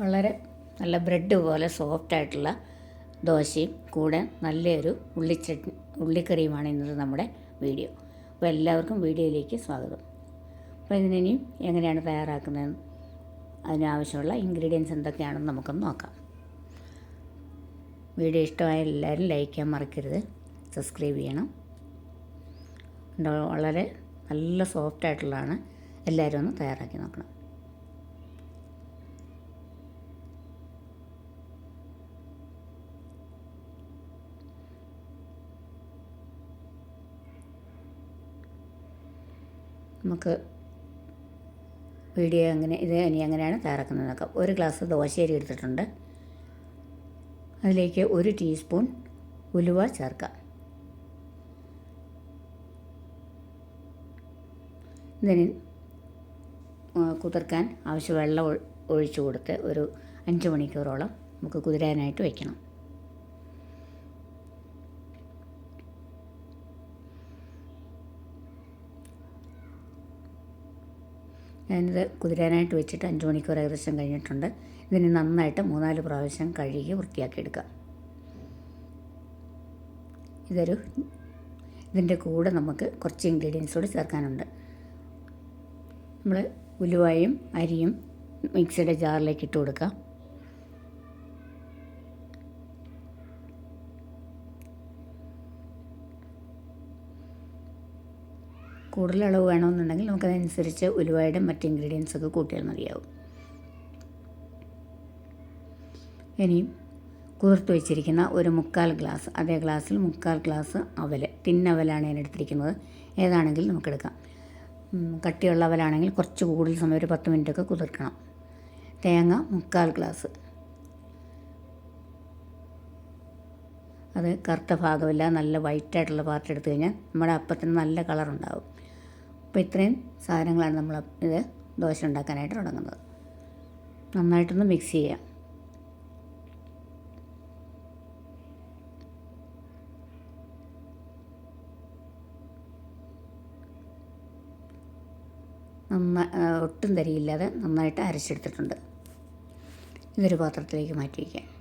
വളരെ നല്ല ബ്രെഡ് പോലെ സോഫ്റ്റ് ആയിട്ടുള്ള ദോശയും കൂടെ നല്ലൊരു ഉള്ളിച്ചട്നി ഉള്ളിക്കറിയുമാണ് ഇന്നത്തെ നമ്മുടെ വീഡിയോ. അപ്പോൾ എല്ലാവർക്കും വീഡിയോയിലേക്ക് സ്വാഗതം. അപ്പോൾ ഇതിനിയും എങ്ങനെയാണ് തയ്യാറാക്കുന്നത് അതിനാവശ്യമുള്ള ഇൻഗ്രീഡിയൻസ് എന്തൊക്കെയാണെന്ന് നമുക്കൊന്ന് നോക്കാം. വീഡിയോ ഇഷ്ടമായ എല്ലാവരും ലൈക്ക് ചെയ്യാൻ മറക്കരുത്. സബ്സ്ക്രൈബ് ചെയ്യണം? വളരെ നല്ല സോഫ്റ്റ് ആയിട്ടുള്ളതാണ് എല്ലാവരും ഒന്ന് തയ്യാറാക്കി നോക്കണം. നമുക്ക് വീഡിയോ അങ്ങനെ ഇത് ഇനി എങ്ങനെയാണ് തയ്യാറാക്കുന്നത് നോക്കാം ഒരു ഗ്ലാസ് ദോശയരി എടുത്തിട്ടുണ്ട്. അതിലേക്ക് ഒരു ടീസ്പൂൺ ഉലുവ ചേർക്കുക ഇതിന് കുതിർക്കാൻ ആവശ്യ വെള്ളം ഒഴി- ഒഴിച്ചു കൊടുത്ത് ഒരു അഞ്ച് മണിക്കൂറോളം നമുക്ക് കുതിരാനായിട്ട് വയ്ക്കണം ഞാനിത് കുതിരാനായിട്ട് വെച്ചിട്ട് അഞ്ച് മണിക്കൂർ ഏകദേശം കഴിഞ്ഞിട്ടുണ്ട്. ഇതിന് നന്നായിട്ട് മൂന്നാൽ പ്രാവശ്യം കഴുകി വൃത്തിയാക്കി എടുക്കാം ഇതൊരു ഇതിന്റെ കൂടെ നമുക്ക് കുറച്ച് ഇൻഗ്രീഡിയൻസ് കൂടി ചേർക്കാനുണ്ട്. നമ്മൾ ഉലുവായും അരിയും മിക്സിയുടെ ജാറിലേക്ക് ഇട്ട് കൊടുക്കാം. കൂടുതൽ അളവ് വേണമെന്നുണ്ടെങ്കിൽ നമുക്കതനുസരിച്ച് ഉലുവയുടെ മറ്റ് ഇൻഗ്രീഡിയൻസ് ഒക്കെ കൂട്ടിയാൽ മതിയാവും. ഇനി കുതിർത്ത് വെച്ചിരിക്കുന്ന ഒരു മുക്കാൽ ഗ്ലാസ് അതേ ഗ്ലാസ്സിൽ മുക്കാൽ ഗ്ലാസ് അവൽ തിന്നവലാണ് ഞാൻ എടുത്തിരിക്കുന്നത് ഏതാണെങ്കിലും നമുക്കെടുക്കാം. കട്ടിയുള്ള അവലാണെങ്കിൽ കുറച്ച് കൂടുതൽ സമയം ഒരു പത്ത് മിനിറ്റൊക്കെ കുതിർക്കണം. തേങ്ങ മുക്കാൽ ഗ്ലാസ്. അത് കറുത്ത ഭാഗമില്ല നല്ല വൈറ്റായിട്ടുള്ള പാർട്ട് എടുത്തു കഴിഞ്ഞാൽ നമ്മുടെ അപ്പത്തിന് നല്ല കളറുണ്ടാവും അപ്പോൾ ഇത്രയും സാധനങ്ങളാണ് നമ്മൾ ഇത് ദോശ ഉണ്ടാക്കാനായിട്ട് തുടങ്ങുന്നത്. നന്നായിട്ടൊന്ന് മിക്സ് ചെയ്യാം. നന്നായി ഒട്ടും തരിയില്ലാതെ നന്നായിട്ട് അരച്ചെടുത്തിട്ടുണ്ട്. ഇതൊരു പാത്രത്തിലേക്ക് മാറ്റി വയ്ക്കാം.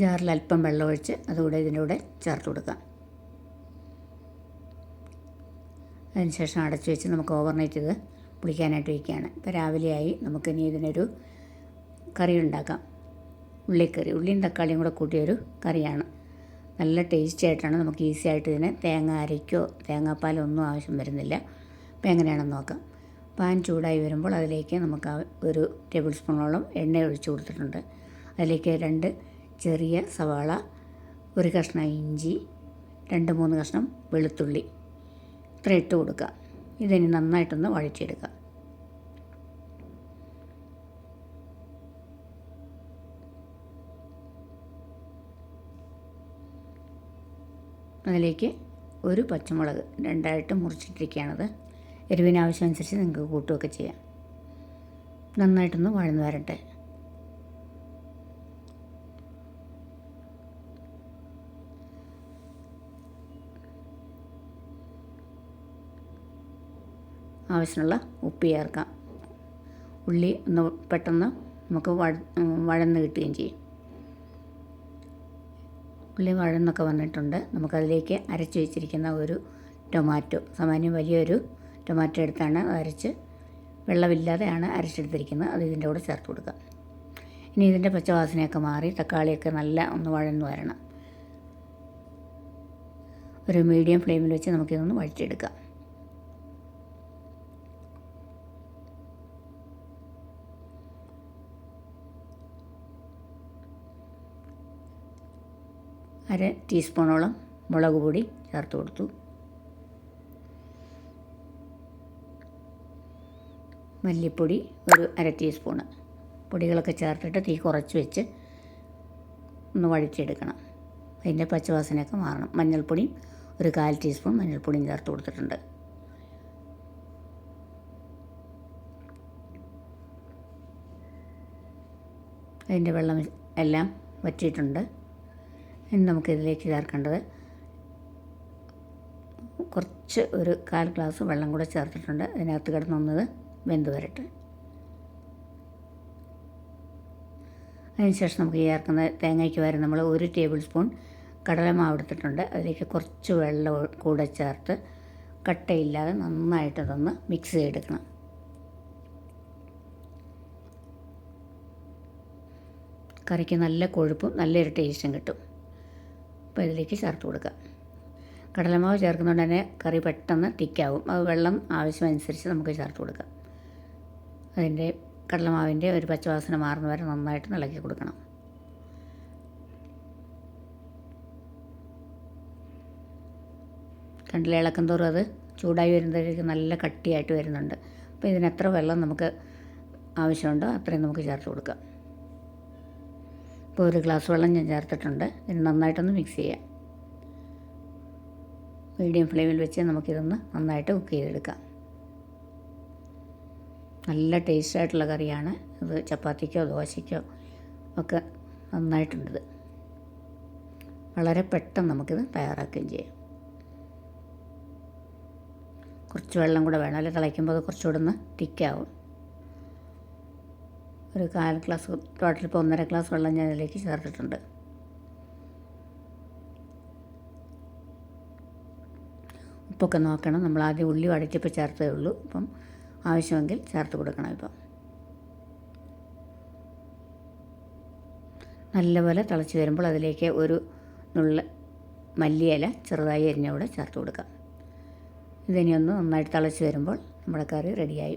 ജാറിൽ അല്പം വെള്ളം ഒഴിച്ച് അതുകൂടെ ഇതിന്റെ കൂടെ ചേർത്ത് കൊടുക്കാം. അതിനുശേഷം അടച്ചു വെച്ച് നമുക്ക് ഓവർനൈറ്റ് ഇത് പുളിക്കാനായിട്ട് വയ്ക്കുകയാണ്. ഇപ്പോൾ രാവിലെയായി നമുക്കിനി ഇതിനൊരു കറി ഉണ്ടാക്കാം. ഉള്ളിക്കറി ഉള്ളിയും തക്കാളിയും കൂടെ കൂട്ടിയൊരു കറിയാണ്. നല്ല ടേസ്റ്റി ആയിട്ടാണ് നമുക്ക് ഈസി ആയിട്ട് ഇതിനെ തേങ്ങ അരയ്ക്കോ തേങ്ങാപ്പാലോ ഒന്നും ആവശ്യം വരുന്നില്ല. അപ്പോൾ എങ്ങനെയാണെന്ന് നോക്കാം. പാൻ ചൂടായി വരുമ്പോൾ അതിലേക്ക് നമുക്ക് ഒരു ടേബിൾ സ്പൂണോളം എണ്ണ ഒഴിച്ച് കൊടുത്തിട്ടുണ്ട്. അതിലേക്ക് രണ്ട് ചെറിയ സവാള ഒരു കഷ്ണം ഇഞ്ചി രണ്ട് മൂന്ന് കഷ്ണം വെളുത്തുള്ളി. ഇത്ര ഇട്ട് കൊടുക്കുക. ഇതിനി നന്നായിട്ടൊന്ന് വഴറ്റിയെടുക്കുക. അതിലേക്ക് ഒരു പച്ചമുളക് രണ്ടായിട്ട് മുറിച്ചിട്ടിരിക്കുകയാണത്. എരിവിന് ആവശ്യമനുസരിച്ച് നിങ്ങൾക്ക് കൂട്ടുകയൊക്കെ ചെയ്യാം. നന്നായിട്ടൊന്ന് വഴന്നു വരട്ടെ. ആവശ്യമുള്ള ഉപ്പ് ചേർക്കാം. ഉള്ളി ഒന്ന് പെട്ടെന്ന് നമുക്ക് വഴ വഴന്ന് കിട്ടുകയും ചെയ്യും. ഉള്ളി വഴന്നൊക്കെ വന്നിട്ടുണ്ട്. നമുക്കതിലേക്ക് അരച്ച് വെച്ചിരിക്കുന്ന ഒരു ടൊമാറ്റോ സാമാന്യം വലിയൊരു ടൊമാറ്റോ എടുത്താണ് അരച്ച് വെള്ളമില്ലാതെയാണ് അരച്ചെടുത്തിരിക്കുന്നത്. അത് ഇതിന്റെ കൂടെ ചേർത്ത് കൊടുക്കുക ഇനി ഇതിന്റെ പച്ചവാസനയൊക്കെ മാറി തക്കാളിയൊക്കെ നല്ല ഒന്ന് വഴന്ന് വരണം. ഒരു മീഡിയം ഫ്ലെയിമിൽ വെച്ച് നമുക്കിതൊന്ന് വഴറ്റിയെടുക്കാം. അര ടീസ്പൂണോളം മുളക് പൊടി ചേർത്ത് കൊടുത്തു. മല്ലിപ്പൊടി ഒരു അര ടീസ്പൂണ്. പൊടികളൊക്കെ ചേർത്തിട്ട് തീ കുറച്ച് വെച്ച് ഒന്ന് വഴറ്റിയെടുക്കണം. അതിന്റെ പച്ചവാസനയൊക്കെ മാറണം. മഞ്ഞൾപ്പൊടിയും ഒരു കാൽ ടീസ്പൂൺ മഞ്ഞൾപ്പൊടിയും ചേർത്ത് കൊടുത്തിട്ടുണ്ട്. അതിന്റെ വെള്ളം എല്ലാം വറ്റിയിട്ടുണ്ട്. ഇനി നമുക്കിതിലേക്ക് ചേർക്കേണ്ടത് കുറച്ച് ഒരു കാൽ ഗ്ലാസ് വെള്ളം കൂടെ ചേർത്തിട്ടുണ്ട്. അതിനകത്ത് കിടന്നൊന്നത് വെന്ത് വരട്ടെ. അതിനുശേഷം നമുക്ക് ചേർക്കുന്ന തേങ്ങയ്ക്ക് വരെ നമ്മൾ ഒരു ടേബിൾ സ്പൂൺ കടലമാവ് എടുത്തിട്ടുണ്ട്. അതിലേക്ക് കുറച്ച് വെള്ളം കൂടെ ചേർത്ത് കട്ടയില്ലാതെ നന്നായിട്ട് അതൊന്ന് മിക്സ് ചെയ്തെടുക്കണം. കറിക്ക് നല്ല കൊഴുപ്പും നല്ലൊരു ടേസ്റ്റും കിട്ടും. അപ്പോൾ ഇതിലേക്ക് ചേർത്ത് കൊടുക്കുക. കടലമാവ് ചേർക്കുന്നതുകൊണ്ട് തന്നെ കറി പെട്ടെന്ന് തിക്കാവും. അത് വെള്ളം ആവശ്യമനുസരിച്ച് നമുക്ക് ചേർത്ത് കൊടുക്കാം. അതിന്റെ കടലമാവിന്റെ ഒരു പച്ചവാസന മാറുന്ന വരെ നന്നായിട്ട് ഇളക്കി കൊടുക്കണം. കണ്ടില്ല ഇളക്കം തോറും അത് ചൂടായി വരുമ്പോഴേക്ക് നല്ല കട്ടിയായിട്ട് വരുന്നുണ്ട്. അപ്പോൾ ഇതിന് എത്ര വെള്ളം നമുക്ക് ആവശ്യമുണ്ടോ അത്രയും നമുക്ക് ചേർത്ത് കൊടുക്കാം. ഇപ്പോൾ ഒരു ഗ്ലാസ് വെള്ളം ഞാൻ ചേർത്തിട്ടുണ്ട്. ഇത് നന്നായിട്ടൊന്ന് മിക്സ് ചെയ്യാം. മീഡിയം ഫ്ലെയിമിൽ വെച്ച് നമുക്കിതൊന്ന് നന്നായിട്ട് കുക്ക് ചെയ്തെടുക്കാം. നല്ല ടേസ്റ്റ് ആയിട്ടുള്ള കറിയാണ്. ഇത് ചപ്പാത്തിക്കോ ദോശയ്ക്കോ ഒക്കെ നന്നായിട്ടുണ്ടത് വളരെ പെട്ടെന്ന് നമുക്കിത് തയ്യാറാക്കുകയും ചെയ്യാം. കുറച്ച് വെള്ളം കൂടെ വേണം. അല്ലെങ്കിൽ തിളയ്ക്കുമ്പോൾ അത് കുറച്ചുകൂടെ ഒന്ന് തിക്കാവും ഒരു കാൽ ഗ്ലാസ് ടോട്ടൽ ഇപ്പോൾ ഒന്നര ഗ്ലാസ് വെള്ളം ഞാൻ അതിലേക്ക് ചേർത്തിട്ടുണ്ട്. ഉപ്പൊക്കെ നോക്കണം. നമ്മൾ ആദ്യം ഉള്ളി വടക്കിപ്പോൾ ചേർത്തേ ഉള്ളൂ. അപ്പം ആവശ്യമെങ്കിൽ ചേർത്ത് കൊടുക്കണം ഇപ്പം. നല്ലപോലെ തിളച്ച് വരുമ്പോൾ അതിലേക്ക് ഒരു നുള്ള മല്ലിയില ചെറുതായി അരിഞ്ഞവിടെ ചേർത്ത് കൊടുക്കാം. ഇതിനെയൊന്ന് നന്നായിട്ട് തിളച്ച് വരുമ്പോൾ നമ്മുടെ കറി റെഡിയായി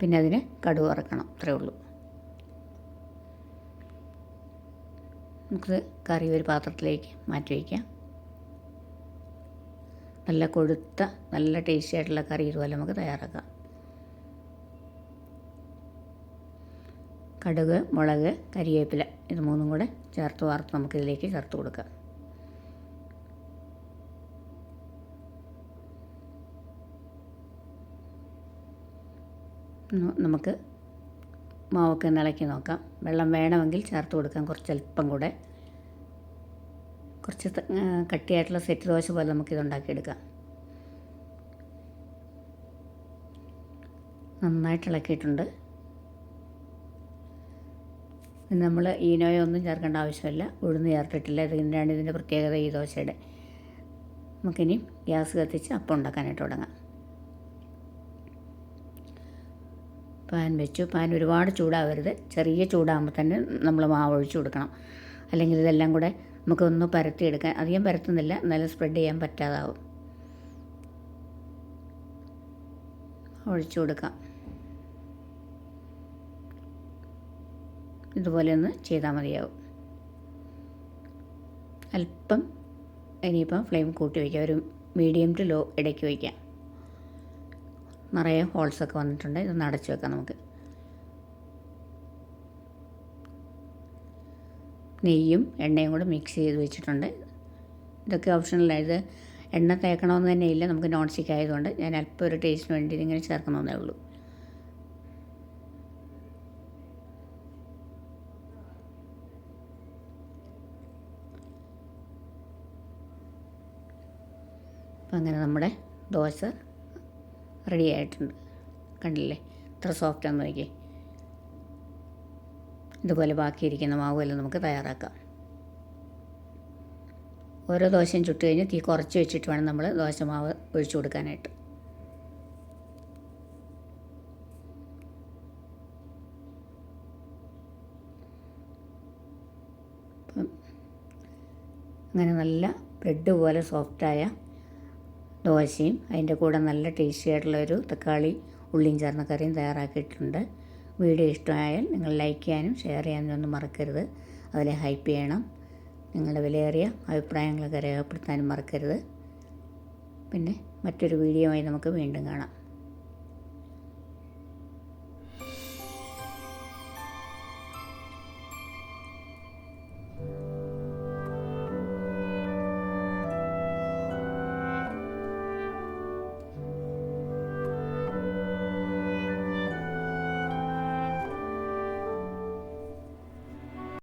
പിന്നെ അതിന് കടുവ ഇറക്കണം അത്രേ ഉള്ളൂ. നമുക്ക് കറി ഒരു പാത്രത്തിലേക്ക് മാറ്റി വയ്ക്കാം. നല്ല കൊഴുത്ത നല്ല ടേസ്റ്റി ആയിട്ടുള്ള കറി ഇതുപോലെ നമുക്ക് തയ്യാറാക്കാം. കടുക് മുളക് കരിവേപ്പില ഇത് മൂന്നും കൂടെ ചേർത്ത് വാർത്ത് നമുക്കിതിലേക്ക് ചേർത്ത് കൊടുക്കാം. നമുക്ക് മാവൊക്കെ ഇളക്കി നോക്കാം. വെള്ളം വേണമെങ്കിൽ ചേർത്ത് കൊടുക്കാം കുറച്ച് അല്പം കൂടെ. കുറച്ച് കട്ടിയായിട്ടുള്ള സെറ്റ് ദോശ പോലെ നമുക്കിത് ഉണ്ടാക്കിയെടുക്കാം. നന്നായിട്ട് ഇളക്കിയിട്ടുണ്ട്. നമ്മൾ ഈനോയോ ഒന്നും ചേർക്കേണ്ട ആവശ്യമില്ല. ഉഴുന്ന് ചേർത്തിട്ടില്ല. ഇതിന്റെയാണ് ഇതിന്റെ പ്രത്യേകത ഈ ദോശയുടെ. നമുക്കിനി ഗ്യാസ് കത്തിച്ച് അപ്പം ഉണ്ടാക്കാനായിട്ട് തുടങ്ങാം. പാൻ വെച്ചു. പാൻ ഒരുപാട് ചൂടാവരുത്. ചെറിയ ചൂടാകുമ്പോൾ തന്നെ നമ്മൾ മാവ് ഒഴിച്ചു കൊടുക്കണം. അല്ലെങ്കിൽ ഇതെല്ലാം കൂടെ നമുക്കൊന്ന് പരത്തിയെടുക്കാൻ. അധികം പരത്തുന്നില്ല. എന്നാലും സ്പ്രെഡ് ചെയ്യാൻ പറ്റാതാവും. ഒഴിച്ചു കൊടുക്കാം. ഇതുപോലെ ഒന്ന് ചെയ്താൽ മതിയാവും. അല്പം ഇനിയിപ്പം ഫ്ലെയിം കൂട്ടി വയ്ക്കുക ഒരു മീഡിയം ടു ലോ ഇടയ്ക്ക് വയ്ക്കാം നിറയെ ഹോൾസൊക്കെ വന്നിട്ടുണ്ട്. ഇതൊന്ന് അടച്ചു വെക്കാം നമുക്ക്. നെയ്യും എണ്ണയും കൂടെ മിക്സ് ചെയ്ത് വെച്ചിട്ടുണ്ട്. ഇതൊക്കെ ഓപ്ഷണലാണ് എണ്ണ തേക്കണമെന്ന് തന്നെ ഇല്ല. നമുക്ക് നോൺ സ്റ്റിക്ക് ആയതുകൊണ്ട് ഞാൻ അല്പം ഒരു ടേസ്റ്റിന് വേണ്ടി ഇതിങ്ങനെ ചേർക്കണമെന്നേ ഉള്ളൂ. അപ്പം അങ്ങനെ നമ്മുടെ ദോശ റെഡി ആയിട്ടുണ്ട്. കണ്ടില്ലേ? ഇത്ര ആണെന്ന് നോക്കി ഇതുപോലെ ബാക്കിയിരിക്കുന്ന മാവുമെല്ലാം നമുക്ക് തയ്യാറാക്കാം. ഓരോ ദോശയും ചുട്ട് കഴിഞ്ഞ് തീ കുറച്ച് വെച്ചിട്ട് വേണം നമ്മൾ ദോശ മാവ് ഒഴിച്ചു കൊടുക്കാനായിട്ട്. അങ്ങനെ നല്ല ബ്രെഡ് പോലെ സോഫ്റ്റായ ദോശയും അതിന്റെ കൂടെ നല്ല ടേസ്റ്റി ആയിട്ടുള്ളൊരു തക്കാളി ഉള്ളിയും ചേർന്ന കറിയും തയ്യാറാക്കിയിട്ടുണ്ട്. വീഡിയോ ഇഷ്ടമായാൽ നിങ്ങൾ ലൈക്ക് ചെയ്യാനും ഷെയർ ചെയ്യാനും ഒന്നും മറക്കരുത്. അതുപോലെ ഹൈപ്പ് ചെയ്യണം. നിങ്ങളുടെ വിലയേറിയ അഭിപ്രായങ്ങളൊക്കെ രേഖപ്പെടുത്താനും മറക്കരുത്. പിന്നെ മറ്റൊരു വീഡിയോ ആയി നമുക്ക് വീണ്ടും കാണാം.